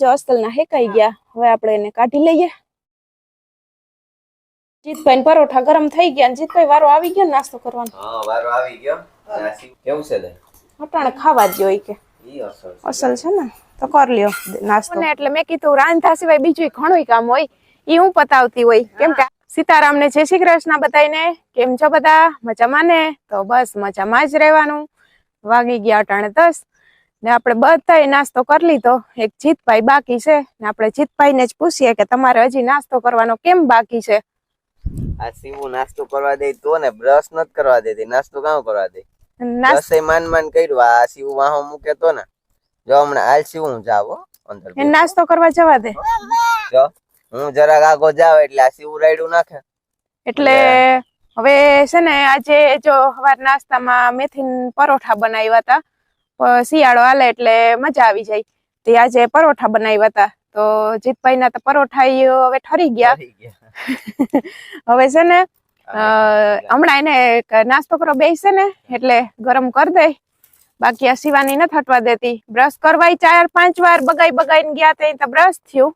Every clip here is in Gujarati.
જો અસ્તલના હેકાઈ ગયા. હવે આપણે એને કાઢી લઈએ. જીતભાઈ પરોઠા ગરમ થઈ ગયા જીતભાઈ વારો આવી ગયો નાસ્તો કરવાનો. હા વારો આવી ગયો. કેવું છે લે અટાણે ખાવા જ કે. ઈ અસર છે. અસલ છે ને? તો કર લ્યો નાસ્તો. ને એટલે મેં કીધું રાંધા સિવાય બીજું ઘણું કામ હોય ઈ હું પતાવતી હોય. કેમ કે સીતારામને જય શ્રી કૃષ્ણ બધાને કેમ છો બધા? મજામાં ને? તો બસ મજામાં જ રહેવાનું. વાગી ગયા અટાણે દસ. ને આપણે બધાએ નાસ્તો કરી લીધો. એક જીતભાઈ બાકી છે ને આપણે જીતભાઈને જ પૂછીએ કે તમારે હજી નાસ્તો કરવાનો કેમ બાકી છે? આ સીવું નાસ્તો કરવા દે તો ને બ્રશ નત કરવા દેતી. નાસ્તો કામ કરવા દે? નાસ્તો માન માન કર્યું. આ સીવું વાહો મૂકે તો ને. જો હમણાં હાલ સીવું જાવ અંદર નાસ્તો કરવા જવા દે. જો હું જરાક આગો જાવ એટલે આ સીવું રાયડું નાખે. એટલે હવે છે ને આજે જો સવાર નાસ્તામાં મેથી પરોઠા બનાવ્યા હતા. શિયાળો હાલે એટલે મજા આવી જાય. તે આજે પરોઠા બનાવ્યા હતા. તો જીતભાઈ ના તો પરોઠા હવે ઠરી ગયા. હવે છે ને હમણાં એને નાસ્તો કરો બેસે ને એટલે ગરમ કરી દે. બાકી આ સીવાની ન થટવા દેતી. બ્રશ કરવાય ચાર પાંચ વાર બગાઈ બગાઈને ગયા ત્યાં તો બ્રશ થયું.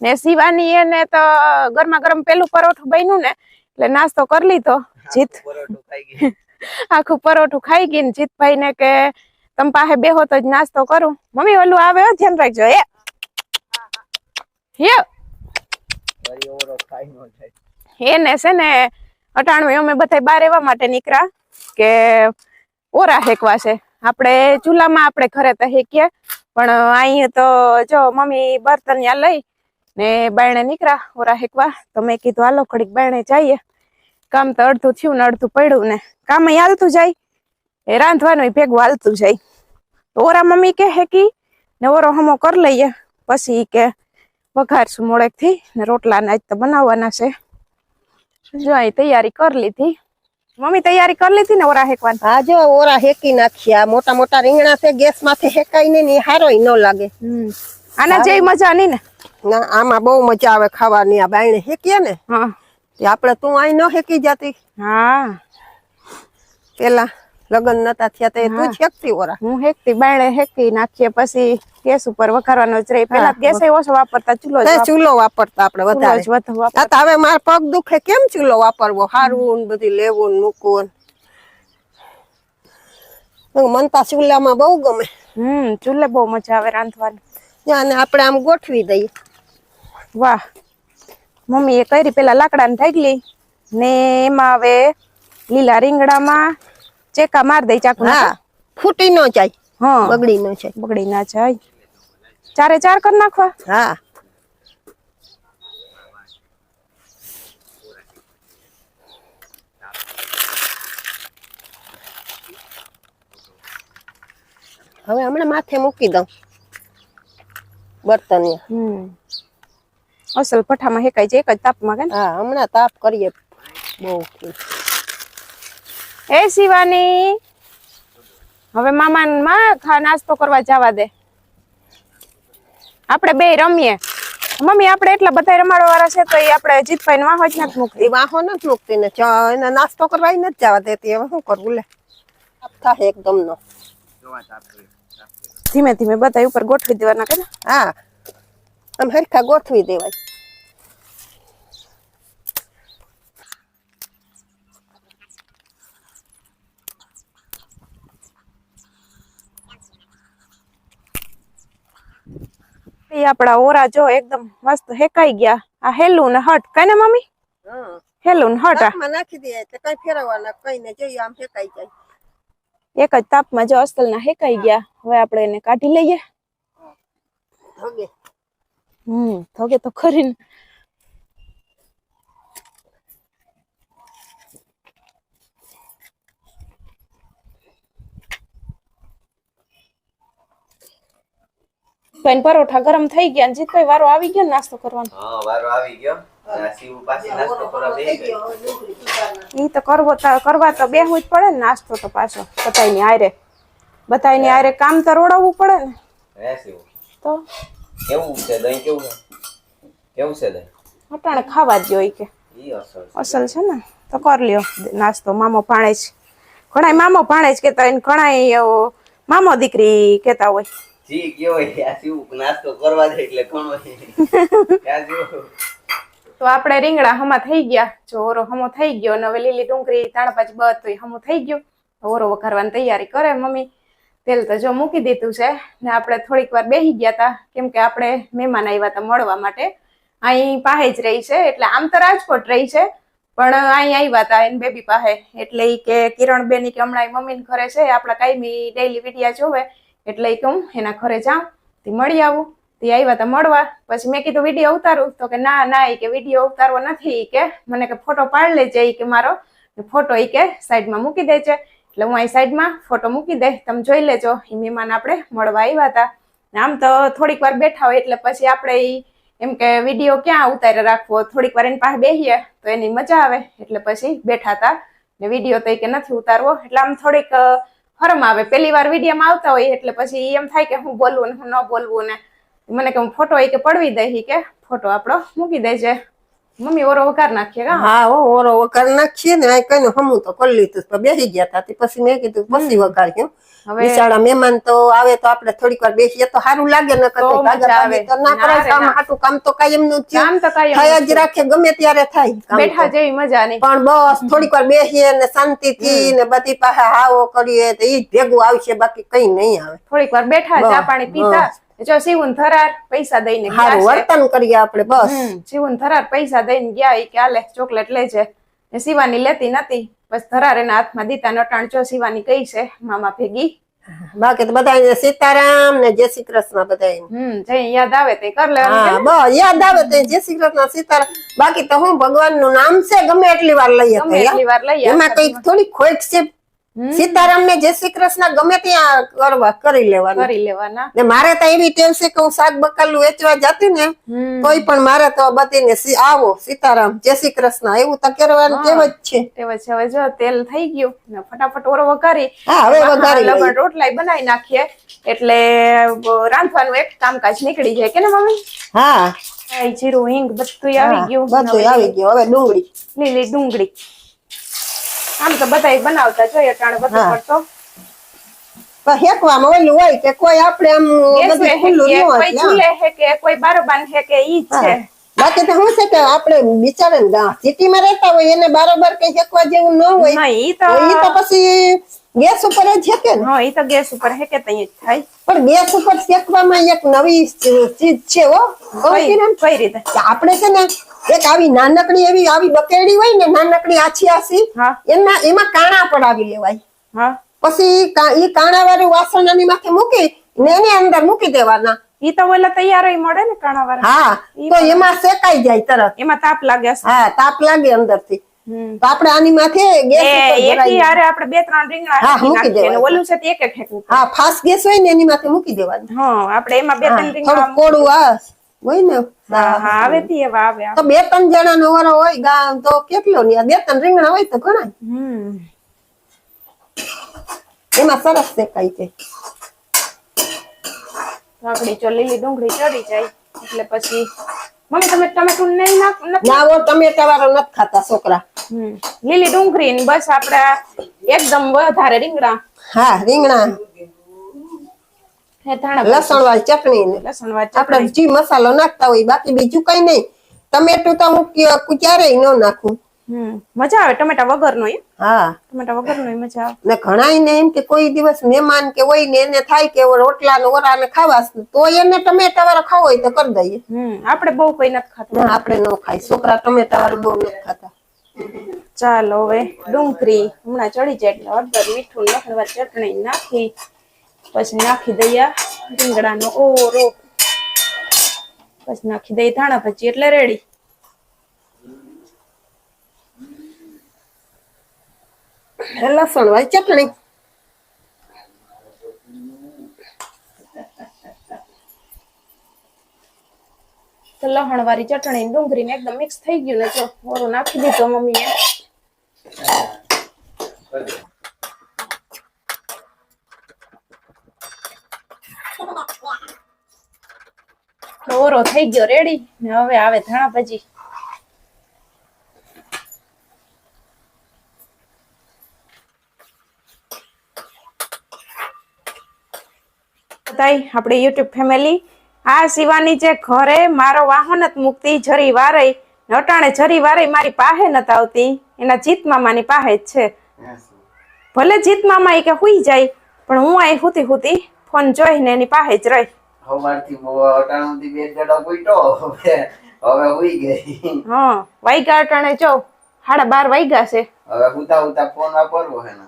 ને સીવાની એને તો ગરમા ગરમ પેલું પરોઠું બન્યું ને એટલે નાસ્તો કરી લીધો. જીત. પરોઠું આખું પરોઠું ખાઈ ગઈ ને જીતભાઈ ને કે તમ પાસે બેહો તો જ નાસ્તો કરું. મમ્મી, ઓલું આવે ધ્યાન રાખજો એ એને છે ને, અટાણું અમે બધા બાર એવા માટે નીકળ્યા કે ઓરા હેકવા છે. આપણે ચૂલામાં આપણે ઘરે તો હેકીએ, પણ અહીં તો જો મમ્મી બર્તન યા લઈ ને બાયણે નીકળ્યા ઓરા હેકવા. તો મેં કીધું, હાલો, ઘડીક બાયણે જઈએ. કામ તો અડધું થયું ને અડધું પડ્યું ને. કામ હાલતું જાય. એ રાંધવાનું ભેગું હાલતું જાય તો ઓરા મમ્મી કે હેકી ને ઓરો હમો કરી લઈએ. પછી કે વઘારશું મોડેકથી ને રોટલા ને આજ તો બનાવવાના છે. જો અહીં તૈયારી કરી લીધી. મમ્મી તૈયારી કરી લીધી ને ઓરા હેકવાની? હા જો ઓરા હેકી નાખ્યા મોટા મોટા રીંગણા છે ગેસ માથે હેકાઈ ને હારોય ન લાગે. આના જેવી મજા નહીં ને? ના આમાં બહુ મજા આવે ખાવાની. આ બાયણે હેકીએ ને હા. આપણે તું અહીં ન હેકી જતી. હા. પેલા લગ્ન નતા થયા તે તું હેકતી ઓરા. હું હેકતી બાયણે હેકી નાખીએ પછી ગેસ ઉપર વઘારવાનો જ રહી. પેલા ગેસ ઓછો વાપરતા ચૂલો જ ચૂલો વાપરતા આપણે વધારે. આ તો હવે મારા પગ દુખે કેમ ચૂલો વાપરવો? હારવું ને બધી લેવું ને મૂકવું. મન તો ચૂલામાં બહુ ગમે. હમ ચૂલે બહુ મજા આવે રાંધવાની. અને આપણે આમ ગોઠવી દઈએ. વાહ. મમ્મી એ કરી પેલા લાકડાને ઢગલી ને એમાં હવે લીલા રીંગણામાં ચેકા માર દઈ ચાકુ હા. ફૂટી ન જાય. હા. બગડી ન જાય. બગડી ના જાય. ચારે ચાર કરી નાખવા. હા. હવે હમણાં માથે મૂકી દઉં. બર્તન અસલ પઠામાં હેકાય છે એક જ તાપમાં કે હા હમણાં તાપ કરીએ બહુ. એ શિવાની. હવે મામા માં ખા નાસ્તો કરવા જવા દે. આપણે બે રમીએ. મમ્મી આપણે એટલા બધા રમાડવા વાળા છે તો એ આપણે જીતભાઈ ને વાહો જ નથી મૂકતી. વાહો નથી મૂકતી ને એને નાસ્તો કરવા નથી જવા દેતી. હવે શું કરવું લે? થાય એકદમ નો ધીમે ધીમે બધા ઉપર ગોઠવી દેવાના કે હા. આમ હરખા ગોઠવી દેવાય. આપડા ઓરા જો એકદમ મસ્ત હેકાઈ ગયા. આ હેલું ને હટ. કઈ ને મમ્મી? હેલું ને હટ નાખી દે એટલે કઈ ફેરવવાના કઈ ને જોઈએ આમ ફેંકાઈ જાય. એક જ તાપમાં જો અસલ ના હેકાઈ ગયા. હવે આપણે એને કાઢી લઈએ. હમ થોગે તો ખરી ને. બેન પરોઠા ગરમ થઈ ગયા ને જીતભાઈ વારો આવી ગયો ને નાસ્તો કરવાનો. હા વારો આવી ગયો. ઈ તો કરવો કરવા તો બેહવું જ પડે ને નાસ્તો તો પાછો બધાયની આરે બધાયની આરે કામ તો રોડાવવું પડે ને. તો? કેવું છે દહીં કેવું છે? કેવું છે દહીં? અટાણે ખાવા જ જોઈએ કે. ઈ અસર છે. અસલ છે ને? તો કર લ્યો નાસ્તો. મામો ભાણેજ ઘણાય મામો જ કેતા હોય ઘણા એવો મામો દીકરી કેતા હોય. જી, ગયો યાર શું નાસ્તો કરવા દે એટલે ઘણો તો આપણે રીંગણા હમા થઈ ગયા. જો ઓરો હમો થઈ ગયો અને હવે લીલી ડુંગળી તાણપાચ બધું હમો થઈ ગયું. ઓરો વઘારવાની તૈયારી કરે મમ્મી. તેલ તો જો મૂકી દીધું છે ને આપણે થોડીક વાર બેસી ગયા હતા કેમ કે આપણે મહેમાન આવ્યા હતા મળવા માટે. અહીં પાસે જ રહી છે, એટલે આમ તો રાજકોટ રહી છે, પણ અહીં આવ્યા હતા એની બેબી પાસે એટલે કે કિરણ બેની કે હમણાં મમ્મીને ઘરે છે, આપણા કાયમી ડેઈલી વિડિયા જોવે. એટલે એ કહું, એના ઘરે જાઉં તે મળી આવું. તે આવ્યા તા મળવા. પછી મેં કીધું, વીડિયો ઉતારું. તો કે, ના ના. એ કે, વીડિયો ઉતારવો નથી. એ કે, મને કે ફોટો પાડ લેજે. એ કે, મારો. ફોટો એ કે, સાઈડમાં મૂકી દેજે. એટલે હું અહીં સાઈડમાં ફોટો મૂકી દે, તમે જોઈ લેજો. એ મહેમાન આપણે મળવા આવ્યા હતા આમ તો થોડીક વાર બેઠા હોય, એટલે પછી આપણે એ એમ કે વીડિયો ક્યાં ઉતારે રાખવો? થોડીક વાર એની પાસે બેસીએ તો એની મજા આવે. એટલે પછી બેઠા હતા ને વીડિયો તો એ કે નથી ઉતારવો. એટલે આમ થોડીક અ, ફરમ આવે. પહેલી વાર વિડીયોમાં આવતા હોય એટલે પછી એમ થાય કે હું બોલવું ને હું ન બોલવું ને. મને કે હું ફોટો એ કે પડવી દઈ કે ફોટો આપણો મૂકી દેજે. મમ્મી ઓરો વઘાર નાખીએ કા? હા હો ઓરો વઘાર નાખીએ ને આ કઈ હમું તો કરી લીધું તો બેસી ગયા હતા પછી મેં કીધું પછી વઘાર્યું હવે બિચારા મહેમાન તો આવે તો આપણે થોડીક વાર બેસીએ તો સારું લાગે ને તો મજા આવે. તો ના કરાય કામ. હાટું કામ તો કાયમનું કામ તો કાયમ થાય જ રાખે ગમે ત્યારે થાય કામ બેઠા. જેવી મજા નહીં. પણ બસ થોડીક વાર બેસીએ ને શાંતિથી ને બધી પાસે હાવો કરીએ તો ઈ ભેગું આવશે બાકી કઈ નહીં આવે. થોડીક વાર બેઠા ચા પાણી પીતા જો શિવન થરાર પૈસા દઈને સારું વર્તન કરીએ આપણે બસ. શિવન થરાર પૈસા દઈને ગયા કે આલે ચોકલેટ લેજે. ને શિવાની લેતી નથી બસ થરાર એના હાથમાં દીતા નટાણ જો શિવાની કઈ છે મામા ભેગી. બાકી તો બધા સીતારામ ને જય શ્રી કૃષ્ણ બધા હમ જય યાદ આવે તે કર લે બસ યાદ આવે તે જય શ્રી કૃષ્ણ સીતારામ. બાકી તો હું ભગવાનનું નામ છે ગમે એટલી વાર લઈએ. એટલી વાર લઈએ. એમાં કંઈક થોડી ખોઈક છે. સીતારામ ને જય શ્રી કૃષ્ણ ગમે ત્યાં કરવા કરી લેવાના. કરી લેવાના. ને મારે તો એવી ટેવ છે કે હું શાક બકાલું વેચવા જતી ને કોઈ પણ મારે તો બધીને સી- આવો સીતારામ જય શ્રી કૃષ્ણ એવું તો કરવાનું ટેવ જ છે. તે પછી હવે જો તેલ થઈ ગયું ને ફટાફટ ઓરો વઘારી હા હવે વઘારી. લગન રોટલાય બનાવી નાખીએ. એટલે રાંધવાનું એક કામકાજ નીકળી જાય કે ને મમ્મી? હા. જીરું હિંગ બધું આવી ગયું. બધું આવી ગયું. હવે ડુંગળી. લીલી ડુંગળી. આમ તો બધા બનાવતા જોઈએ અટાણે બધું પડતો. હેકવામાં ઓલું હોય કે કોઈ આપણે આમ બધું ખુલ્લું ન હોય કોઈ કોઈ બારોબાર હેકે ઈ છે. બાકી તો શું છે કે આપણે બિચારા સિટીમાં રહેતા હોય એને બારોબર કઈ હેકવા જેવું ન હોય ઈ તો પછી ગેસ ઉપર જ હેકે ને? હા એ તો ગેસ ઉપર હેકે તઈ જ થાય. પણ ગેસ ઉપર શેકવામાં એક નવી ચીજ છે હો. કઈ રીતે? આપણે છે ને એક આવી નાનકડી એવી આવી બકેડી હોય ને નાનકડી આછી આછી હા. એમાં એમાં કાણા પડાવી લેવાય. હા. પછી એ કાણા વાળું વાસણ એની માથે મૂકી ને એની અંદર મૂકી દેવાના. ઈ તો ઓલા તૈયાર મળે ને કાણા વાળા હા તો એમાં શેકાઈ જાય તરત. એમાં તાપ લાગે હા તાપ લાગે અંદરથી. હમ. તો આપણે આની માથે ગેસ ઉપર એકી આપણે બે ત્રણ રીંગણા હા, મૂકી નાખીએ ઓલું છે તે એક એક હેકવું હા ફાસ્ટ ગેસ હોય ને એની માથે મૂકી દેવાનું. હા આપણે એમાં બે ત્રણ રીંગણા થોડું કોડું આ હોય ને હા હા આવે તી એવા આવે આવે. તો બે ત્રણ જણા નો વારો હોય ગામ તો કેટલો ને બે ત્રણ રીંગણા હોય તો ઘણા. હમ. એમાં સરસ શેકાય છે. કાકડી જો લીલી ડુંગળી ચડી જાય એટલે પછી મમ્મી તમે ટમેટું નહીં નાખ ના ટમેટા વાળો નથી ખાતા છોકરા. લીલી ડુંગળી ને બસ આપડા એકદમ વધારે રીંગણા. હા રીંગણા. લસણ વાળી ચટણી ને. લસણ વાળી આપણે જી મસાલો નાખતા હોય બાકી બીજું કઈ નહીં. ટમેટું તો હું ક્ય- ક્યારેય ન નાખું. મજા આવે ટમેટા વગરનો એમ? હા. ટમેટા વગરનો મજા આવે. ને એમ કે કોઈ દિવસ મહેમાન કે હોય ને એને થાય કે રોટલા ને ઓરા ને ખાવા છે, તો એને ટમેટા વાળો ખાવો હોય તો કરી દઈએ. આપણે બહુ કઈ નથી ખાતું. આપણે ન ખાય. છોકરા ટમેટા વાળું બહુ નથી ખાતા. ચાલો હવે ડુંગળી. હમણાં ચડી જાય એટલે હળદર મીઠું લખડવા ચટણી નાખી. પછી નાખી દઈએ રીંગણાનો ઓરો પછી નાખી દઈએ ધાણા પછી એટલે રેડી લસણ વાળી ચટણી તો લહણ વાળી ચટણી ડુંગળી ને એકદમ મિક્સ થઈ ગયું ને તો ઓરું નાખી દીધો મમ્મીએ. ઓરો થઈ ગયો રેડી ને હવે આવે ધાણા ભાજી. બધાય આપણી યુટ્યુબ ફેમિલી. આ શિવાની જે ઘરે મારો વાહન જ મૂકતી જરી વારે નટાણે જરી વારે મારી પાસે નત આવતી. એના જીત મામાની પાસે જ છે. ભલે જીત મામા એ કે હુઈ જાય પણ હું અહીં હુતી હુતી ફોન જોઈને એની પાસે જ રહી. સવારથી બહુ અટાણુંથી બે જડો પૂટ્યો હવે હવે હુઈ ગઈ. હા વાઈગા અટાણે જો સાડા બાર વાઈગા છે. હવે હુતા હુતા ફોન વાપરવો હે ને.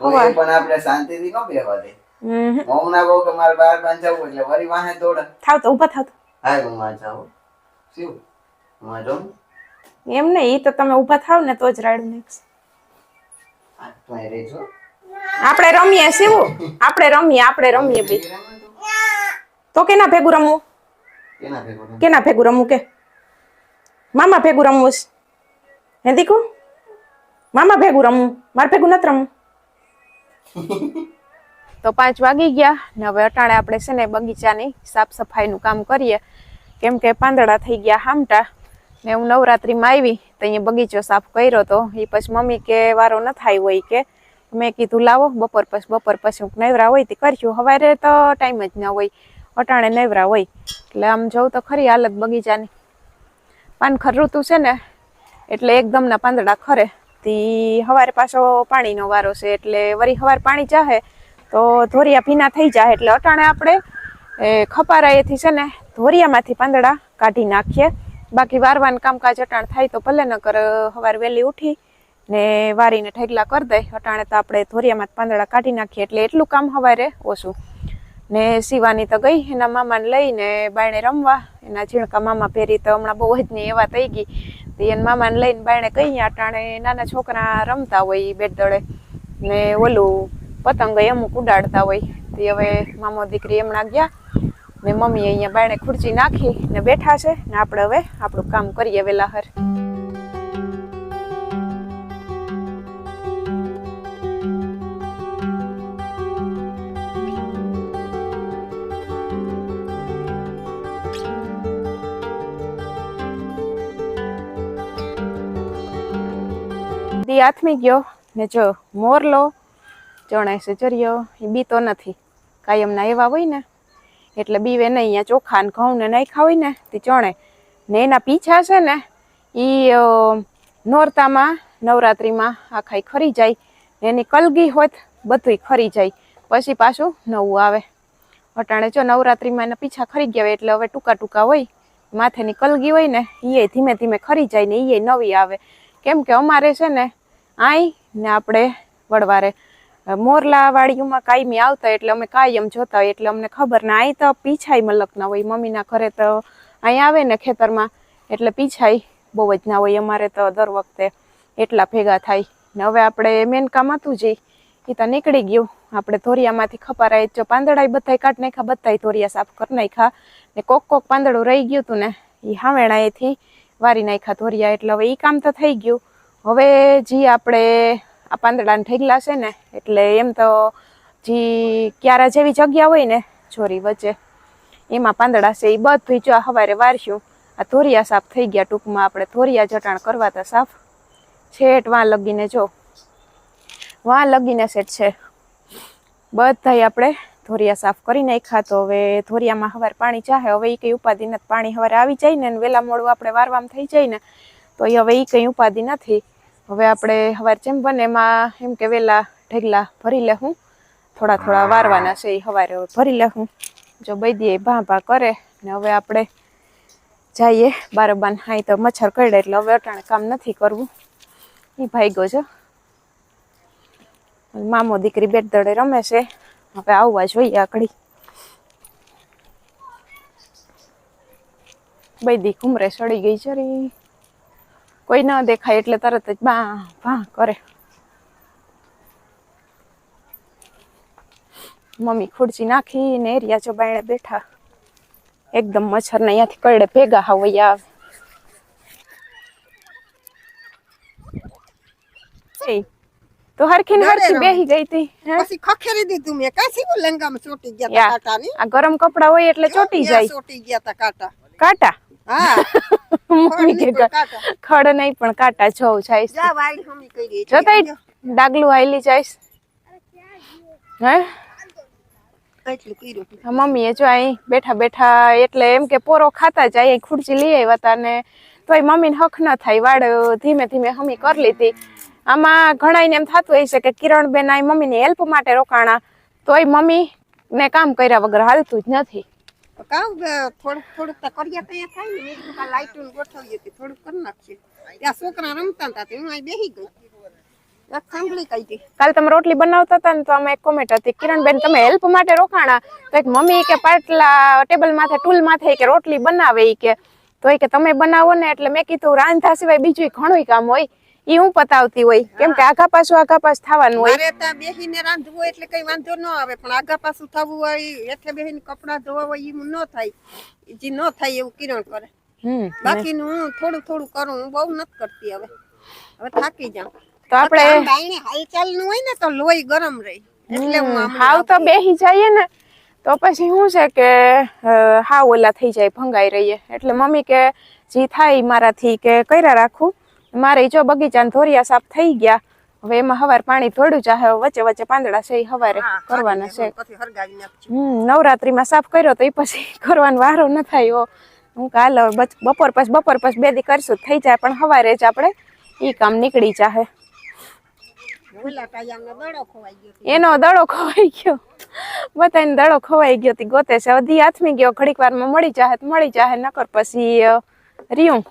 તો એ પણ આપણે શાંતિથી ન બેહવા દે. હમ. ના કહું કે મારે બહાર બાંધાવું એટલે વરી વાહે દોડે. થાવ તો ઊભા થાવ તો. હું માં જાઉં. શું? માં જાઉં? એમ નહીં ઈ તો તમે ઊભા થાવ ને તો જ રાડું નીકળશે આપણે રમીએ શિવું આપણે રમીએ આપણે રમીએ બી તો. કેના ભેગું રમવું? કેના ભેગું રમવું? કે? મામા ભેગું રમવું હે દીકુ? મામા ભેગું રમવું? મારે ભેગું નથી રમવું? તો પાંચ વાગી ગયા ને હવે અટાણે આપણે છે ને બગીચાની સાફ સફાઈનું કામ કરીએ. કેમ કે પાંદડા થઈ ગયા હામટા ને હું નવરાત્રીમાં આવી તો અહીંયા બગીચો સાફ કર્યો તો એ પછી મમ્મી કે વારો ન થાય હોય કે. મેં કીધું, લાવો, બપોર પછી બપોર પછી હું નવરા હોય તે કરશું સવારે તો ટાઈમ જ ન હોય. અટાણે નવરા હોય. એટલે આમ જોઉં તો ખરી હાલત બગીચાની. પાનખર ઋતુ છે ને, એટલે એકદમના પાંદડા ખરે. તી સવારે પાછો પાણીનો વારો છે એટલે વળી હવાર પાણી ચાહે તો ધોરિયા ભીના થઈ જાય એટલે અટાણે આપણે એ ખપારાએથી છે ને ધોરિયામાંથી પાંદડા કાઢી નાખીએ. બાકી વારવાનું કામકાજ અટાણ થાય તો ભલે ન કર વહેલી ઉઠી ને વારીને ઠેગલા કરી દઈ અટાણે તો આપણે ધોરિયામાંથી પાંદડા કાઢી નાખીએ એટલે એટલું કામ હવારે ઓછું. ને શિવાની તો ગઈ એના મામાને લઈને બાયણે રમવા. એના ઝીણકા મામા પહેરી તો હમણાં બહુ જ નહીં એવા થઈ ગઈ. તો એના મામાને લઈને બાયણે કહી અટાણે નાના છોકરા રમતા હોય બેટ દળે ને ઓલું પતંગ અમુક ઉડાડતા હોય. તે હવે મામો દીકરી હમણાં ગયા ને મમ્મી અહીંયા બાયણે ખુરચી નાખી ને બેઠા છે ને આપણે હવે આપણું કામ કરીએ વેલા આથમી ગયો ને જો મોરલો ચણાય સુચર્યો ચર્યો એ બીતો નથી. કાયમના એવા હોય ને, એટલે બીવે નહીં અહીંયા ચોખા ને ઘઉં ને નાખ્યા હોય ને, તે ચણે ને એના પીછા છે ને એ નોરતામાં, નવરાત્રિમાં આખાઈ ખરી જાય, ને એની કલગી હોત બધુંય ખરી જાય. પછી પાછું નવું આવે. અટાણે જો નવરાત્રિમાં એના પીછા ખરી ગયા હોય, એટલે હવે ટૂંકા ટૂંકા હોય, માથેની કલગી હોય ને એ ધીમે ધીમે ખરી જાય ને એ નવી આવે. કેમ કે અમારે છે ને આઈ ને આપણે વડવારે મોરલા વાડીઓમાં કાયમી આવતા એટલે અમે કાયમ જોતા હોય એટલે અમને ખબર ને અહીં તો પીછાઈ મલક ના હોય. મમ્મીના ઘરે તો અહીં આવે ને ખેતરમાં એટલે પીછાઈ બહુ જ ના હોય. અમારે તો દર વખતે એટલા ભેગા થાય. ને હવે આપણે મેન કામ હતું જે એ તો નીકળી ગયું. આપણે ધોરિયામાંથી ખપારાય જો પાંદડા બધાય કાઢ નાખ્યા, બધાય ધોરિયા સાફ કરી નાખ્યા. ને કોક કોક પાંદડું રહી ગયું હતું ને એ હાવેણાએથી વારી નાખ્યા ધોરિયા. એટલે હવે એ કામ તો થઈ ગયું. હવે જે આપણે આ પાંદડાને ઠેગલા છે ને, એટલે એમ તો જે ક્યારા જેવી જગ્યા હોય ને ચોરી વચ્ચે. એમાં પાંદડા છે એ બધું જો સવારે વારશું. આ ધોરિયા સાફ થઈ ગયા ટૂંકમાં, આપણે ધોરિયા જટાણ કરવા તા સાફ. છેટ વાં લગીને જો. વાં લગીને સેટ છે. બધાય આપણે ધોરિયા સાફ કરી નાખ્યા, તો હવે ધોરિયામાં હવાર પાણી ચાહે, હવે એ કંઈ ઉપાધિ નથી. પાણી હવારે આવી જાય ને વહેલા મોડું આપણે વારવામાં થઈ જાય ને, તો એ હવે એ કંઈ ઉપાધિ નથી. હવે આપણે હવાર જેમ બને એમાં એમ કે વહેલા ઢેગલા ભરી લેહું. થોડા થોડા વારવાના છે એ હવારે હવે ભરી લેહું. જો બૈદીએ ભા ભા કરે ને હવે આપણે જઈએ બારોબાન હાઈ તો મચ્છર કરડે એટલે હવે અટાણે કામ નથી કરવું. એ ભાગ્યો છે. મામો દીકરી બેટ દડે રમે છે. હવે આવવા જોઈએ આકડી. બૈદી ઘુમરે સડી ગઈ છે રે. કોઈ ન દેખાય એટલે તરત જ બા ભા કરે. મમ્મી ખુરચી નાખી ને એરિયા જો બાયણે બેઠા. એકદમ મચ્છર ને અહીંયાથી કરડે ભેગા હવૈયા આવે. તો હરખી ને હરખી બેહી ગઈ તી પછી ખખેરી દીધું મેં. કાસી લંગામાં ચોટી ગયા હતા કાટા આ ગરમ કપડા હોય એટલે ચોટી જાય. ચોટી ગયા તા કાંટા? કાટા? હા. મમ્મી કે ખડ નહીં પણ કાંટા. જોઉં જાય જો તઈ ડાગલું હાઈલી જાઈશ હે? મમ્મીએ જો અહીં બેઠા બેઠા એટલે એમ કે પોરો ખાતા જાય અહીં ખુરચી લઈ આવ્યા હતા ને તોય મમ્મીને હક ન થાય. વાળ ધીમે ધીમે હમી કરી લીધી. આમાં ઘણા એમ થતું હોય છે કે કિરણબેન આ મમ્મીની હેલ્પ માટે રોકાણા. તોય મમ્મી ને કામ કર્યા વગર હાલતું જ નથી. કાવ થોડુંક થોડુંક તો કરીએ તો એ થાય ને. મેં કીધું કે લાઈટું ગોઠવીએ હતી થોડુંક કરી નાખીએ. ત્યાં છોકરા રમતા હતા હું અહીં બેસી ગઈ. એક કાલે તમે રોટલી બનાવતા હતા ને તો આમાં એક કોમેન્ટ હતી, કિરણબેન, તમે હેલ્પ માટે રોકાણા? તો એક મમ્મી કે પાટલા ટેબલ માથે ટૂલ માથે કે રોટલી બનાવે કે. તો એ કે, તમે બનાવો ને, એટલે મેં કીધું, રાંધા સિવાય બીજું ઘણું કામ હોય. ઈ હું પતાવતી હોય. કેમ કે આઘા પાછું આઘા પાછ થવાનું હોય. અરે ત્યાં બેસીને રાંધવું હોય એટલે કઈ વાંધો ન આવે પણ આગા પાછું થવું હોય એટલે બેસીને કપડાં ધોવા હોય ઈ ન થાય. જે ન થાય એવું કિરણ કરે. હમ. બાકીનું હું થોડું થોડું કરું હું બહુ નથી કરતી હવે. હવે થાકી જાઉં. તો આપણે બાઈને હાલચાલનું હોય ને તો લોહી ગરમ રહે. એટલે હું હાવ તો બેહી જઈએ ને તો પછી શું છે કે હાવ ઓલા થઈ જાય ભંગાઈ રહીએ. એટલે મમ્મી કે જી થાય મારાથી કે કર્યા રાખું? મારે જો બગીચા ધોરિયા સાફ થઈ ગયા હવે એમાં હવાર પાણી થોડું ચાહે વચ્ચે વચ્ચે પાંદડા છે એ હવારે કરવાના છે. હમ નવરાત્રીમાં સાફ કર્યો તો એ પછી કરવાનો વારો ન થાય હું કાલ બપોર પછી બપોર પછી બે દી કરશું થઈ જાય પણ હવારે જ આપણે ઈ કામ નીકળી જાહે. એનો દડો ખોવાઈ ગયો. બધાને દડો ખોવાઈ ગયો ગોતે છે. અધી હાથમી ગયો ઘડીક વારમાં મળી જાહે મળી જાહે નકર પછી અ, રહ્યું